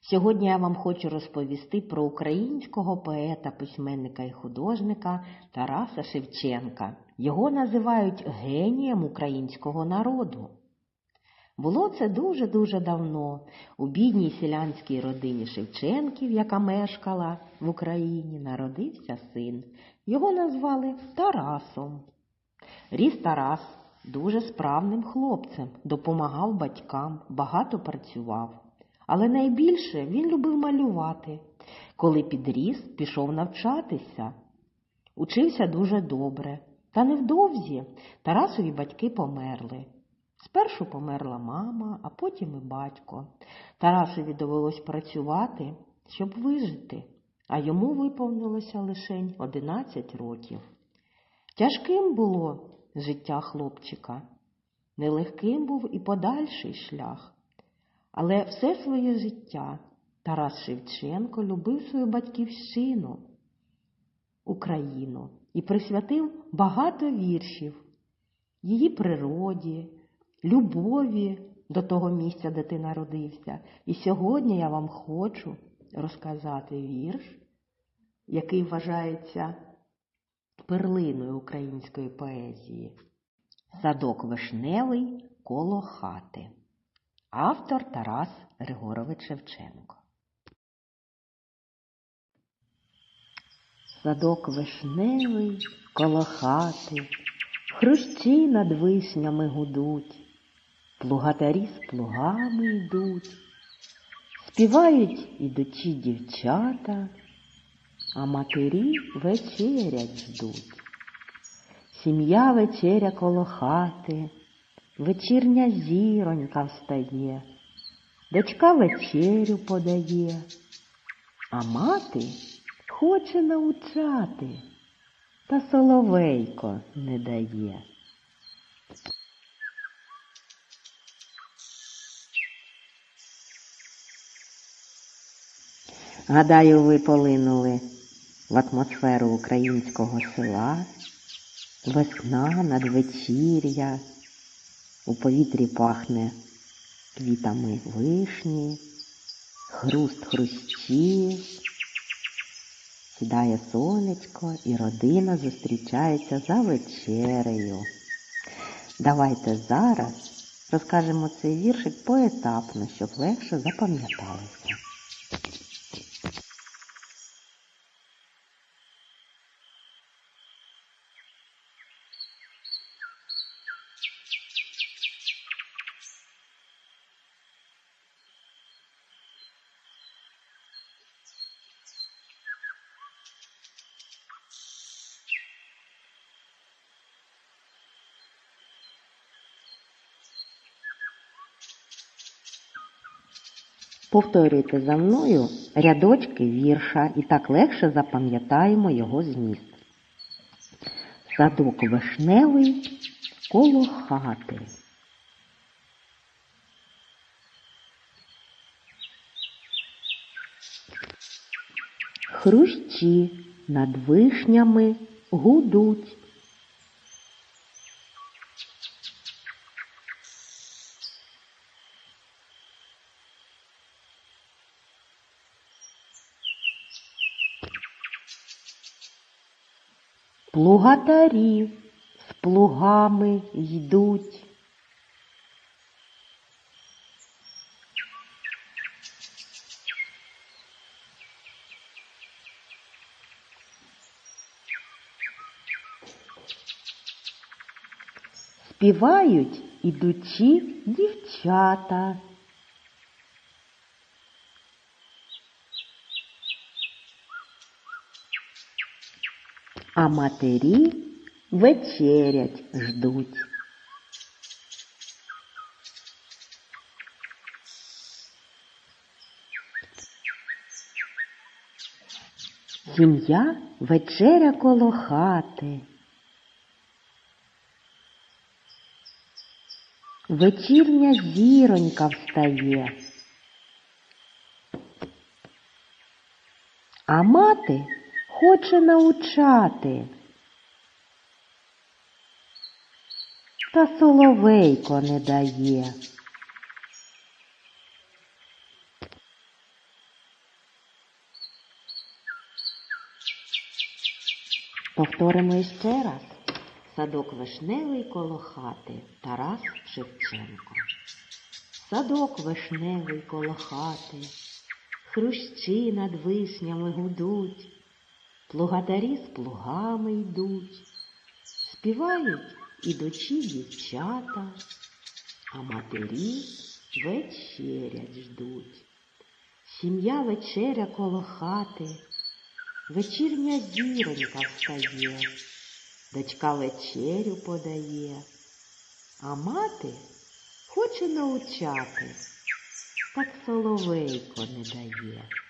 Сьогодні я вам хочу розповісти про українського поета, письменника і художника Тараса Шевченка. Його називають генієм українського народу. Було це дуже-дуже давно. У бідній селянській родині Шевченків, яка мешкала в Україні, народився син. Його назвали Тарасом. Ріс Тарас дуже справним хлопцем, допомагав батькам, багато працював. Але найбільше він любив малювати. Коли підріс, пішов навчатися. Учився дуже добре. Та невдовзі Тарасові батьки померли. Спершу померла мама, а потім і батько. Тарасові довелось працювати, щоб вижити, а йому виповнилося лише 11 років. Тяжким було життя хлопчика, нелегким був і подальший шлях. Але все своє життя Тарас Шевченко любив свою батьківщину, Україну, і присвятив багато віршів її природі, любові до того місця, де ти народився. І сьогодні я вам хочу розказати вірш, який вважається перлиною української поезії. Садок вишневий коло хати. Автор Тарас Григорович Шевченко. Садок вишневий коло хати, хрущі над вишнями гудуть, плугатарі з плугами йдуть, співають ідучі дівчата, а матері вечерять ждуть. Сім'я вечеря коло хати, вечірня зіронька встає, дочка вечерю подає, а мати хоче научати, та соловейко не дає. Гадаю, ви полинули в атмосферу українського села, весна надвечір'я, у повітрі пахне квітами вишні, хруст хрущів, сідає сонечко і родина зустрічається за вечерею. Давайте зараз розкажемо цей віршик поетапно, щоб легше запам'яталося. Повторюйте за мною рядочки вірша і так легше запам'ятаємо його зміст. Садок вишневий коло хати. Хрущі над вишнями гудуть. Плугатарі з плугами йдуть. Співають ідучі дівчата. А матері вечерять ждуть. Сім'я вечеря коло хати. Вечірня зіронька встає. А мати хоче научати. Та соловейко не дає. Повторимо іще раз садок вишневий коло хати Тарас Шевченко. Садок вишневий коло хати, хрущі над вишнями гудуть плугатарі з плугами йдуть, співають ідучі дівчата, а матері вечерять ждуть. Сім'я вечеря коло хати, вечірня зіронька встає, дочка вечерю подає, а мати хоче научати, так соловейко не дає.